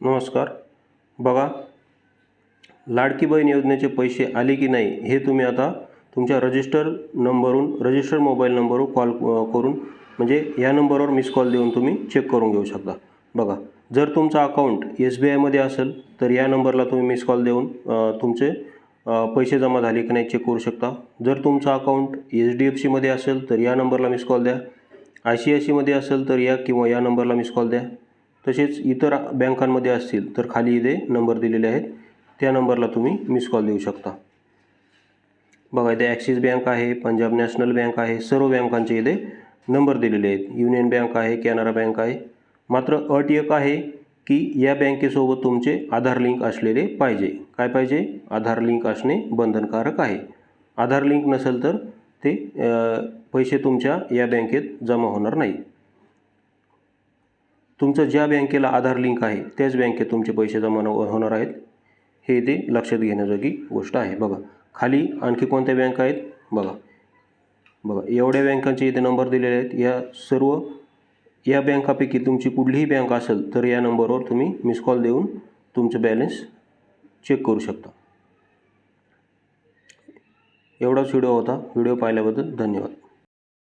नमस्कार. बघा लाडकी बहीण योजनेचे पैसे आले की नाही हे तुम्ही आता तुमच्या रजिस्टर नंबरवरून रजिस्टर मोबाईल नंबरवर कॉल करून म्हणजे या नंबरवर मिस कॉल देऊन तुम्ही चेक करून घेऊ शकता. बघा जर तुमचा अकाउंट एस बी आयमध्ये असेल तर या नंबरला तुम्ही मिस कॉल देऊन तुमचे पैसे जमा झाले की नाही चेक करू शकता. जर तुमचं अकाउंट एच डी एफ सीमध्ये असेल तर या नंबरला मिस कॉल द्या. आय सी आय सीमध्ये असेल तर या किंवा या नंबरला मिस कॉल द्या. तसेच इतर बँकांमध्ये असतील तर खाली इथे नंबर दिलेले आहेत. त्या नंबरला तुम्ही मिस कॉल देऊ शकता. बघा इथे ॲक्सिस बँक आहे पंजाब नॅशनल बँक आहे सर्व बँकांचे इथे नंबर दिलेले आहेत. युनियन बँक आहे कॅनरा बँक आहे. मात्र अट एक आहे की या बँकेसोबत तुमचे आधार लिंक असलेले पाहिजे. काय पाहिजे? आधार लिंक असणे बंधनकारक आहे. आधार लिंक नसेल तर ते पैसे तुमच्या या बँकेत जमा होणार नाही. तुमचं ज्या बँकेला आधार लिंक आहे त्याच बँकेत तुमचे पैसे जमा होणार आहेत हे इथे लक्षात घेण्याजोगी गोष्ट आहे. बघा खाली आणखी कोणत्या बँक आहेत? बघा बघा एवढ्या बँकांचे इथे नंबर दिलेले आहेत. या सर्व या बँकापैकी तुमची कुठलीही बँक असेल तर या नंबरवर तुम्ही मिस कॉल देऊन तुमचं बॅलन्स चेक करू शकता. एवढाच व्हिडिओ होता. व्हिडिओ पाहिल्याबद्दल धन्यवाद.